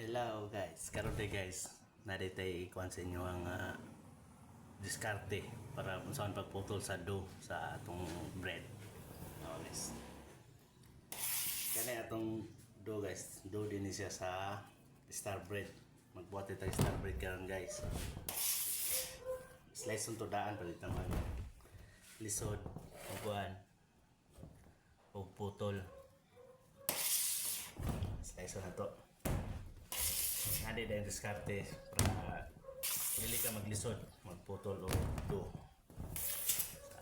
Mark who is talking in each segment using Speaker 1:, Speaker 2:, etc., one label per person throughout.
Speaker 1: Hello guys, karon day guys, naritay ikuan sa inyo ang ah, diskarte para kung saan pagputol sa dough sa atong bread. Oh, guys. Kani atong dough guys, dough din siya sa star bread. Magbuhat tayo star bread karon guys. Slice ang tudaan palit naman. Lisod, uguan, o putol. Slice na to. Nadi dahil diskarte para dili ka maglisod, magputol o do.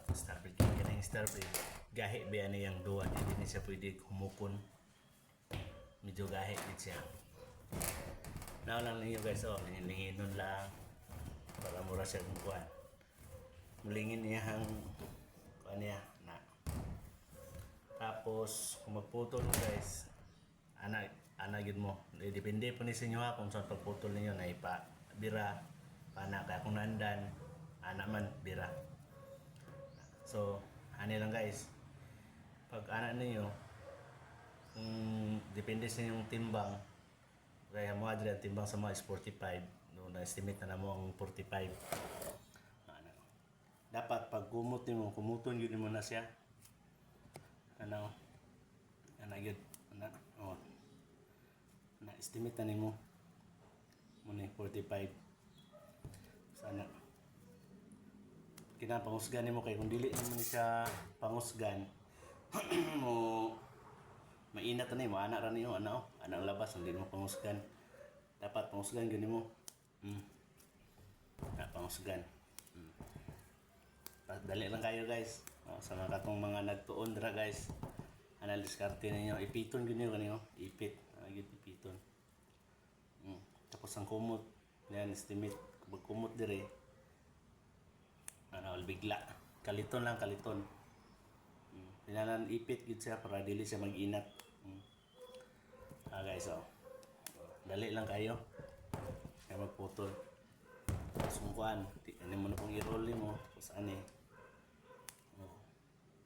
Speaker 1: Sa star breed kaya yung star breed. Gahi ba yan yung duwa, hindi ni siya pwede humukon. Medyo gahi din siya. Now lang ninyo guys, oh, linginon lang para mura siya kung kuhan. Mulingin niya ang kuhan niya na. Tapos, kung magputol guys, ana ana gid mo. Eh, depende po ni sa inyo ha kung saan pagputol ninyo na ipa bira pana kaya kung nandan ana man bira. So ani lang guys pag ana ninyo kung depende sa inyong timbang kaya mo adre ang timbang sa mga is 45 no na estimate na mo ang 45 ano dapat pag gumot mo kumuton yun mo na siya. Ano ana gyud ana oh estimate na nimo. Mo ni 45 sana. Kinapangusgan nimo kay kung dili mo ni siya pangusgan mo mainat na nimo. Ana ra niyo ana oh. Ana ang labas hindi mo pangusgan. Dapat pangusgan gyud nimo. Mm. na pangusgan mm. Pa- dali lang kayo guys. Oh, sa mga katong mga nagtuon dira guys. Anal diskarte ninyo. Ipiton gyud niyo kaniyo ipit mm. tapos ang kumot. Yan estimate. Pag kumot dire ano bigla. Kaliton lang kaliton. Mm. Pinanan ipit gid siya para dili siya mag-inat. Mm. ah guys oh. Dali lang kayo. Kaya magputol. Di- ano mo na pong i-roll mo tapos ano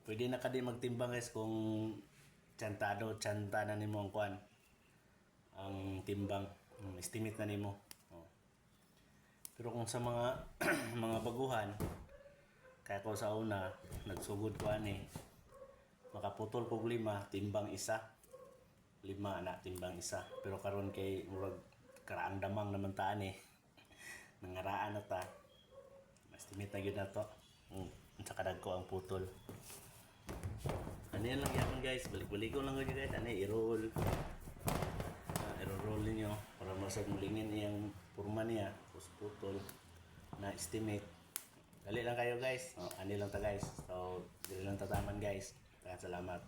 Speaker 1: pwede na ka din magtimbang guys kung tiyantado tiyanta na nimo ang kuhan ang timbang ang estimate na nimo. Oh. pero kung sa mga mga baguhan kaya ko sa una nagsugod ko ani makaputol kog lima timbang isa. Lima na timbang isa. Pero karon kay murag karaang damang naman taan eh nangaraan na ta. Estimate na gyud na to. Mm. sa kadag ko ang putol. Ano yan lang yapon guys. Balik-balik ko lang guys. Ano i-roll. Uh, i-roll niyo masag mulingin iyang purma niya tapos putol na estimate. Dali lang kayo guys. Oh, ano lang ta guys. So dali lang tataman guys. Kaya salamat